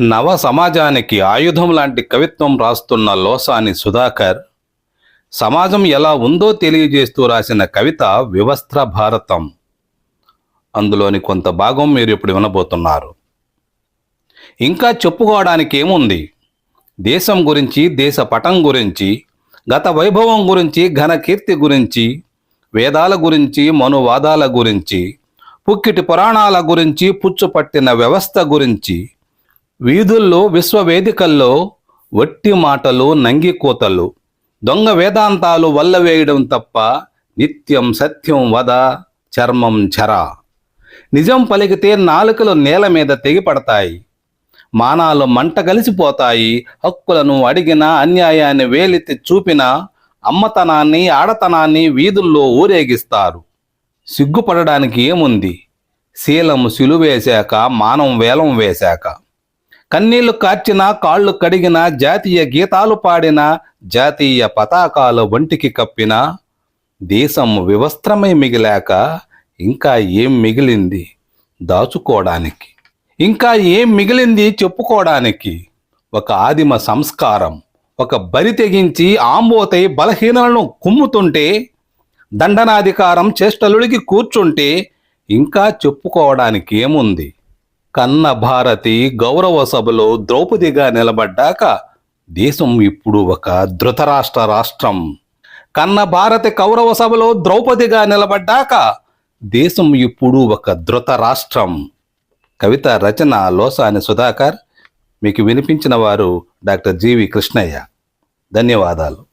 నవ సమాజానికి ఆయుధం లాంటి కవిత్వం రాస్తున్న లోసాని సుధాకర్ సమాజం ఎలా ఉందో తెలియజేస్తూ రాసిన కవిత వివస్త్ర భారతం. అందులోని కొంత భాగం మీరు ఇప్పుడు వినబోతున్నారు. ఇంకా చెప్పుకోవడానికి ఏముంది? దేశం గురించి దేశ పటం గురించి గత వైభవం గురించి ఘనకీర్తి గురించి వేదాల గురించి మనువాదాల గురించి పుక్కిటి పురాణాల గురించి పుచ్చుపట్టిన వ్యవస్థ గురించి వీధుల్లో విశ్వవేదికల్లో వట్టి మాటలు నంగికోతలు దొంగ వేదాంతాలు వల్లవేయడం తప్ప నిత్యం సత్యం వద చర్మం చర. నిజం పలికితే నాలుకలు నేల మీద తెగిపడతాయి మానాలు మంట కలిసిపోతాయి. హక్కులను అడిగిన అన్యాయాన్ని వేలెత్తి చూపిన అమ్మతనాన్ని ఆడతనాన్ని వీధుల్లో ఊరేగిస్తారు. సిగ్గుపడడానికి ఏముంది? శీలం సిలువేశాక మానం వేలం వేశాక. కన్నీళ్ళు కార్చిన కాళ్ళు కడిగిన జాతీయ గీతాలు పాడిన జాతీయ పతాకాలు ఒంటికి కప్పిన దేశం వివస్త్రమై మిగిలాక ఇంకా ఏం మిగిలింది దాచుకోవడానికి? ఇంకా ఏం మిగిలింది చెప్పుకోవడానికి? ఒక ఆదిమ సంస్కారం ఒక బరి తెగించి ఆంబోతై బలహీనలను కుమ్ముతుంటే దండనాధికారం చేష్టలుడికి కూర్చుంటే ఇంకా చెప్పుకోవడానికి ఏముంది? కన్న భారతి గౌరవ సభలో ద్రౌపదిగా నిలబడ్డాక దేశం ఇప్పుడు ఒక ధృతరాష్ట్ర రాష్ట్రం. కన్న భారతి కౌరవ సభలో ద్రౌపదిగా నిలబడ్డాక దేశం ఇప్పుడు ఒక ధృత రాష్ట్రం కవిత రచన లోసాని సుధాకర్. మీకు వినిపించిన వారు డాక్టర్ జీవి కృష్ణయ్య. ధన్యవాదాలు.